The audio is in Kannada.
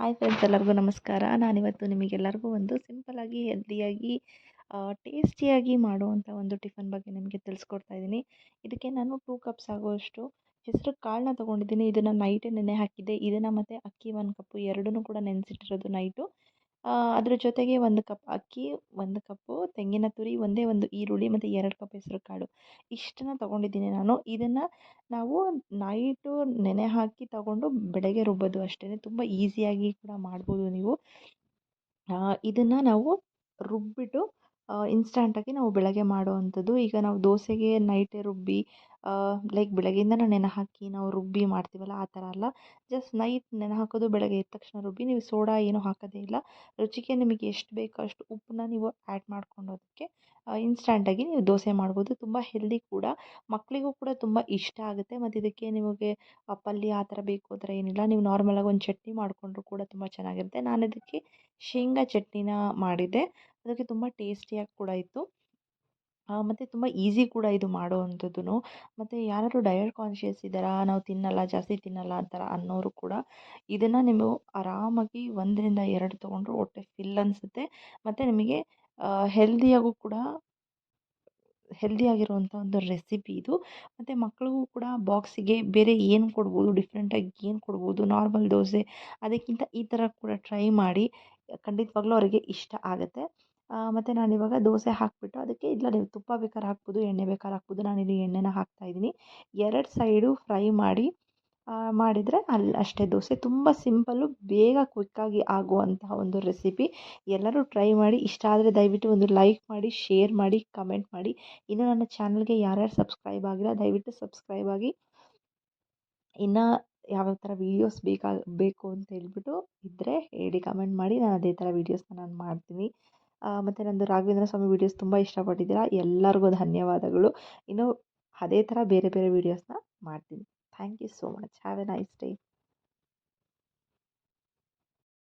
ಹಾಯ್ ಫ್ರೆಂಡ್ಸ್ ಎಲ್ಲರಿಗೂ ನಮಸ್ಕಾರ. ನಾನಿವತ್ತು ನಿಮಗೆಲ್ಲರಿಗೂ ಒಂದು ಸಿಂಪಲ್ಲಾಗಿ ಹೆಲ್ದಿಯಾಗಿ ಟೇಸ್ಟಿಯಾಗಿ ಮಾಡುವಂಥ ಒಂದು ಟಿಫನ್ ಬಗ್ಗೆ ನಿಮಗೆ ತಿಳಿಸ್ಕೊಡ್ತಾ ಇದ್ದೀನಿ. ಇದಕ್ಕೆ ನಾನು ಟೂ ಕಪ್ಸ್ ಆಗುವಷ್ಟು ಹೆಸರು ಕಾಳನ್ನ ತೊಗೊಂಡಿದ್ದೀನಿ. ಇದನ್ನು ನೈಟೇ ನೆನೆ ಹಾಕಿದ್ದೆ. ಇದನ್ನು ಮತ್ತು ಅಕ್ಕಿ ಒಂದು ಕಪ್ಪು ಎರಡನ್ನೂ ಕೂಡ ನೆನೆಸಿಟ್ಟಿರೋದು ನೈಟು ಅದ್ರ ಜೊತೆಗೆ ಒಂದು ಕಪ್ ಅಕ್ಕಿ, ಒಂದು ಕಪ್ಪು, ತೆಂಗಿನ ತುರಿ, ಒಂದೇ ಒಂದು ಈರುಳ್ಳಿ ಮತ್ತು ಎರಡು ಕಪ್ ಹೆಸರು ಕಾಳು. ಇಷ್ಟನ್ನು ತೊಗೊಂಡಿದ್ದೀನಿ ನಾನು. ಇದನ್ನು ನಾವು ನೈಟು ನೆನೆ ಹಾಕಿ ತಗೊಂಡು ಬೆಳಗ್ಗೆ ರುಬ್ಬೋದು ಅಷ್ಟೇ ತುಂಬ ಈಸಿಯಾಗಿ ಕೂಡ ಮಾಡ್ಬೋದು ನೀವು. ಇದನ್ನು ನಾವು ರುಬ್ಬಿಟ್ಟು ಇನ್ಸ್ಟಂಟಾಗಿ ನಾವು ಬೆಳಗ್ಗೆ ಮಾಡುವಂಥದ್ದು. ಈಗ ನಾವು ದೋಸೆಗೆ ನೈಟೇ ರುಬ್ಬಿ ಲೈಕ್ ಬೆಳಗ್ಗೆಯಿಂದನೇ ನೆನೆ ಹಾಕಿ ನಾವು ರುಬ್ಬಿ ಮಾಡ್ತೀವಲ್ಲ, ಆ ಥರ ಅಲ್ಲ. ಜಸ್ಟ್ ನೈಟ್ ನೆನೆ ಹಾಕೋದು, ಬೆಳಗ್ಗೆ ಎದ್ದ ತಕ್ಷಣ ರುಬ್ಬಿ, ನೀವು ಸೋಡಾ ಏನೂ ಹಾಕೋದೇ ಇಲ್ಲ. ರುಚಿಗೆ ನಿಮಗೆ ಎಷ್ಟು ಬೇಕೋ ಅಷ್ಟು ಉಪ್ಪನ್ನ ನೀವು ಆ್ಯಡ್ ಮಾಡ್ಕೊಂಡು ಅದಕ್ಕೆ ಇನ್ಸ್ಟಂಟಾಗಿ ನೀವು ದೋಸೆ ಮಾಡ್ಬೋದು. ತುಂಬ ಹೆಲ್ದಿ ಕೂಡ. ಮಕ್ಕಳಿಗೂ ಕೂಡ ತುಂಬ ಇಷ್ಟ ಆಗುತ್ತೆ. ಮತ್ತು ಇದಕ್ಕೆ ನಿಮಗೆ ಪಲ್ಯ ಆ ಥರ ಬೇಕು ಆ ಥರ ಏನಿಲ್ಲ. ನೀವು ನಾರ್ಮಲಾಗಿ ಒಂದು ಚಟ್ನಿ ಮಾಡಿಕೊಂಡ್ರು ಕೂಡ ತುಂಬ ಚೆನ್ನಾಗಿರುತ್ತೆ. ನಾನು ಇದಕ್ಕೆ ಶೇಂಗಾ ಚಟ್ನಿನ ಮಾಡಿದ್ದೆ. ಅದಕ್ಕೆ ತುಂಬ ಟೇಸ್ಟಿಯಾಗಿ ಕೂಡ ಇತ್ತು. ಮತ್ತು ತುಂಬ ಈಸಿ ಕೂಡ ಇದು ಮಾಡುವಂಥದ್ದು ಮತ್ತು ಯಾರಾದರೂ ಡಯಟ್ ಕಾನ್ಷಿಯಸ್ ಇದ್ದಾರಾ, ನಾವು ತಿನ್ನಲ್ಲ, ಜಾಸ್ತಿ ತಿನ್ನಲ್ಲ ಅಂತಾರ ಅನ್ನೋರು ಕೂಡ ಇದನ್ನು ನೀವು ಆರಾಮಾಗಿ ಒಂದರಿಂದ ಎರಡು ತೊಗೊಂಡ್ರು ಹೊಟ್ಟೆ ಫಿಲ್ ಅನಿಸುತ್ತೆ. ಮತ್ತು ನಿಮಗೆ ಹೆಲ್ದಿಯಾಗೂ ಕೂಡ, ಹೆಲ್ದಿಯಾಗಿರುವಂಥ ಒಂದು ರೆಸಿಪಿ ಇದು. ಮತ್ತು ಮಕ್ಕಳಿಗೂ ಕೂಡ ಬಾಕ್ಸಿಗೆ ಬೇರೆ ಏನು ಕೊಡ್ಬೋದು, ಡಿಫ್ರೆಂಟಾಗಿ ಏನು ಕೊಡ್ಬೋದು, ನಾರ್ಮಲ್ ದೋಸೆ, ಅದಕ್ಕಿಂತ ಈ ಥರ ಕೂಡ ಟ್ರೈ ಮಾಡಿ, ಖಂಡಿತವಾಗ್ಲೂ ಅವರಿಗೆ ಇಷ್ಟ ಆಗುತ್ತೆ. ಮತ್ತು ನಾನಿವಾಗ ದೋಸೆ ಹಾಕಿಬಿಟ್ಟು ಅದಕ್ಕೆ ಇಲ್ಲ ನೀವು ತುಪ್ಪ ಬೇಕಾದ್ರೆ ಹಾಕ್ಬೋದು, ಎಣ್ಣೆ ಬೇಕಾದ್ರೆ ಹಾಕ್ಬೋದು. ನಾನಿಲ್ಲಿ ಎಣ್ಣೆನ ಹಾಕ್ತಾಯಿದ್ದೀನಿ ಎರಡು ಸೈಡು ಫ್ರೈ ಮಾಡಿ ಮಾಡಿದರೆ ಅಲ್ಲಿ ಅಷ್ಟೇ ದೋಸೆ. ತುಂಬ ಸಿಂಪಲ್ಲು ಬೇಗ ಕ್ವಿಕ್ಕಾಗಿ ಆಗುವಂತಹ ಒಂದು ರೆಸಿಪಿ ಎಲ್ಲರೂ ಟ್ರೈ ಮಾಡಿ, ಇಷ್ಟ ಆದರೆ ದಯವಿಟ್ಟು ಒಂದು ಲೈಕ್ ಮಾಡಿ ಶೇರ್ ಮಾಡಿ ಕಮೆಂಟ್ ಮಾಡಿ. ಇನ್ನು ನನ್ನ ಚಾನಲ್ಗೆ ಯಾರ್ಯಾರು ಸಬ್ಸ್ಕ್ರೈಬ್ ಆಗಿಲ್ಲ, ದಯವಿಟ್ಟು ಸಬ್ಸ್ಕ್ರೈಬ್ ಆಗಿ. ಇನ್ನು ಯಾವ್ಯಾವ ಥರ ವೀಡಿಯೋಸ್ ಬೇಕಾ, ಬೇಕು ಅಂತ ಹೇಳ್ಬಿಟ್ಟು ಇದ್ದರೆ ಹೇಳಿ ಕಮೆಂಟ್ ಮಾಡಿ. ನಾನು ಅದೇ ಥರ ವೀಡಿಯೋಸ್ನ ನಾನು ಮಾಡ್ತೀನಿ. ಮತ್ತು ನಂದು ರಾಘವೇಂದ್ರ ಸ್ವಾಮಿ ವೀಡಿಯೋಸ್ ತುಂಬ ಇಷ್ಟಪಟ್ಟಿದ್ದೀರಾ, ಎಲ್ಲರಿಗೂ ಧನ್ಯವಾದಗಳು. ಇನ್ನು ಅದೇ ಥರ ಬೇರೆ ಬೇರೆ ವೀಡಿಯೋಸ್ನ ಮಾಡ್ತೀನಿ. Thank you so much have a nice day